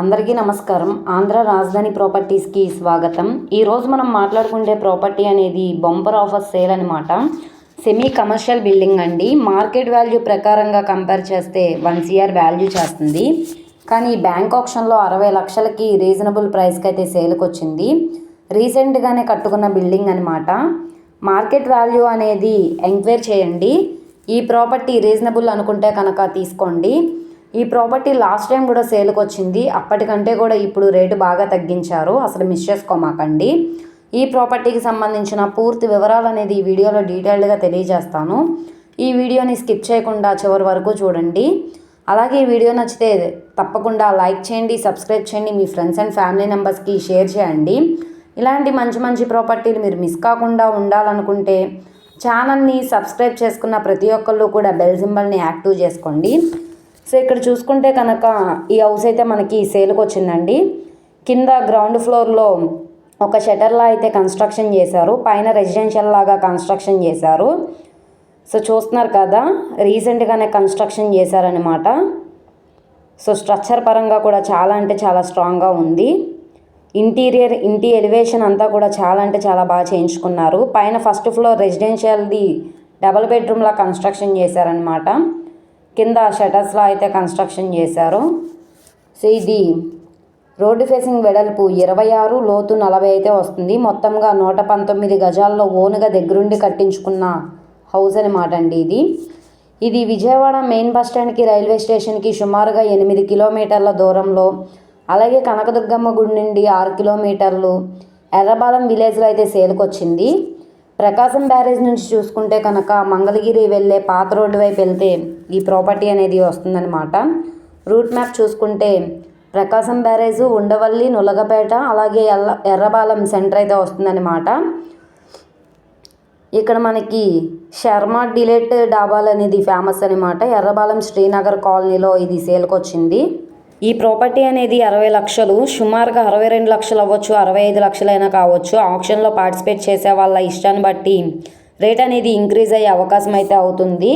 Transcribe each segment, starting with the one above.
అందరికీ నమస్కారం. ఆంధ్ర రాజధాని ప్రాపర్టీస్కి స్వాగతం. ఈరోజు మనం మాట్లాడుకుంటే ప్రాపర్టీ అనేది బొంపర్ ఆఫర్ సేల్ అనమాట సెమీ కమర్షియల్ బిల్డింగ్ అండి. మార్కెట్ వాల్యూ ప్రకారంగా కంపేర్ చేస్తే వన్ సిఆర్ వాల్యూ చేస్తుంది. కానీ బ్యాంక్ ఆప్షన్లో అరవై లక్షలకి రీజనబుల్ ప్రైస్కి అయితే సేల్కి వచ్చింది రీసెంట్గానే కట్టుకున్న బిల్డింగ్ అనమాట మార్కెట్ వాల్యూ అనేది ఎంక్వైర్ చేయండి. ఈ ప్రాపర్టీ రీజనబుల్ అనుకుంటే కనుక తీసుకోండి. ఈ ప్రాపర్టీ లాస్ట్ టైం కూడా సేల్కి వచ్చింది. అప్పటికంటే కూడా ఇప్పుడు రేటు బాగా తగ్గించారు. అసలు మిస్ చేసుకోమాకండి. ఈ ప్రాపర్టీకి సంబంధించిన పూర్తి వివరాలు అనేది ఈ వీడియోలో డీటెయిల్డ్గా తెలియజేస్తాను. ఈ వీడియోని స్కిప్ చేయకుండా చివరి వరకు చూడండి. అలాగే ఈ వీడియో నచ్చితే తప్పకుండా లైక్ చేయండి సబ్స్క్రైబ్ చేయండి మీ ఫ్రెండ్స్ అండ్ ఫ్యామిలీ మెంబర్స్కి షేర్ చేయండి. ఇలాంటి మంచి మంచి ప్రాపర్టీలు మీరు మిస్ కాకుండా ఉండాలనుకుంటే ఛానల్ని సబ్స్క్రైబ్ చేసుకున్న ప్రతి ఒక్కళ్ళు కూడా బెల్ సింబల్ని యాక్టివ్ చేసుకోండి. సో ఇక్కడ చూసుకుంటే కనుక ఈ హౌస్ అయితే మనకి సేల్కి వచ్చిందండి. కింద గ్రౌండ్ ఫ్లోర్లో ఒక షటర్లా అయితే కన్స్ట్రక్షన్ చేశారు. పైన రెసిడెన్షియల్ లాగా కన్స్ట్రక్షన్ చేశారు. సో చూస్తున్నారు కదా రీసెంట్గానే కన్స్ట్రక్షన్ చేశారనమాట సో స్ట్రక్చర్ పరంగా కూడా చాలా అంటే చాలా స్ట్రాంగ్గా ఉంది. ఇంటీరియర్ ఇంటి ఎలివేషన్ అంతా కూడా చాలా అంటే చాలా బాగా చేయించుకున్నారు. పైన ఫస్ట్ ఫ్లోర్ రెసిడెన్షియల్ది డబల్ బెడ్రూమ్లా కన్స్ట్రక్షన్ చేశారనమాట కింద షటర్స్లో అయితే కన్స్ట్రక్షన్ చేశారు. సో ఇది రోడ్డు ఫేసింగ్ వెడల్పు ఇరవై ఆరు లోతు నలభై అయితే వస్తుంది. మొత్తంగా నూట పంతొమ్మిది గజాల్లో ఓనుగా దగ్గరుండి కట్టించుకున్న హౌస్ అనమాట అండి ఇది. ఇది విజయవాడ మెయిన్ బస్ స్టాండ్కి రైల్వే స్టేషన్కి సుమారుగా ఎనిమిది కిలోమీటర్ల దూరంలో అలాగే కనకదుర్గమ్మ గుడి నుండి ఆరు కిలోమీటర్లు ఎర్రబాలెం విలేజ్లో అయితే సేల్కి ప్రకాశం బ్యారేజ్ నుంచి చూసుకుంటే కనుక మంగళగిరి వెళ్ళే పాత రోడ్డు వైపు వెళ్తే ఈ ప్రాపర్టీ అనేది వస్తుందన్నమాట. రూట్ మ్యాప్ చూసుకుంటే ప్రకాశం బ్యారేజ్ ఉండవల్లి నులగపేట అలాగే ఎల్ల ఎర్రబాలెం సెంటర్ అయితే వస్తుందన్నమాట. ఇక్కడ మనకి శర్మ డిలేట్ డాబాలు అనేది ఫేమస్ అనమాట ఎర్రబాలెం శ్రీనగర్ కాలనీలో ఇది సేల్కి వచ్చింది ఈ ప్రాపర్టీ అనేది అరవై లక్షలు సుమారుగా అరవై రెండు లక్షలు అవ్వచ్చు అరవై ఐదు లక్షలైనా కావచ్చు. ఆప్షన్లో పార్టిసిపేట్ చేసే వాళ్ళ ఇష్టాన్ని బట్టి రేట్ అనేది ఇంక్రీజ్ అయ్యే అవకాశం అయితే అవుతుంది.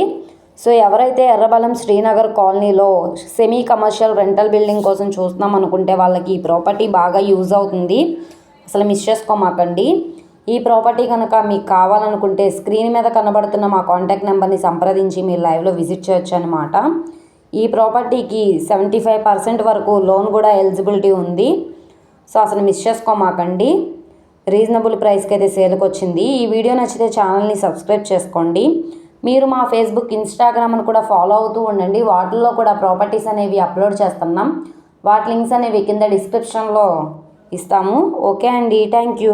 సో ఎవరైతే ఎర్రబలం శ్రీనగర్ కాలనీలో సెమీ కమర్షియల్ రెంటల్ బిల్డింగ్ కోసం చూస్తున్నాం అనుకుంటే వాళ్ళకి ఈ ప్రాపర్టీ బాగా యూజ్ అవుతుంది. అసలు మిస్ చేసుకోమాకండి. ఈ ప్రాపర్టీ కనుక మీకు కావాలనుకుంటే స్క్రీన్ మీద కనబడుతున్న మా కాంటాక్ట్ నెంబర్ని సంప్రదించి మీరు లైవ్లో విజిట్ చేయొచ్చు అనమాట ఈ ప్రాపర్టీకి సెవెంటీ ఫైవ్ పర్సెంట్ వరకు లోన్ కూడా ఎలిజిబిలిటీ ఉంది. సో అసలు మిస్ చేసుకోమాకండి. రీజనబుల్ ప్రైస్కి అయితే సేల్కి వచ్చింది ఈ వీడియో నచ్చితే ఛానల్ని సబ్స్క్రైబ్ చేసుకోండి. మీరు మా ఫేస్బుక్ ఇన్స్టాగ్రామ్ను కూడా ఫాలో అవుతూ ఉండండి. వాటిల్లో కూడా ప్రాపర్టీస్ అనేవి అప్లోడ్ చేస్తున్నాం. వాటి లింక్స్ అనేవి కింద డిస్క్రిప్షన్లో ఇస్తాము. ఓకే అండి. Thank you.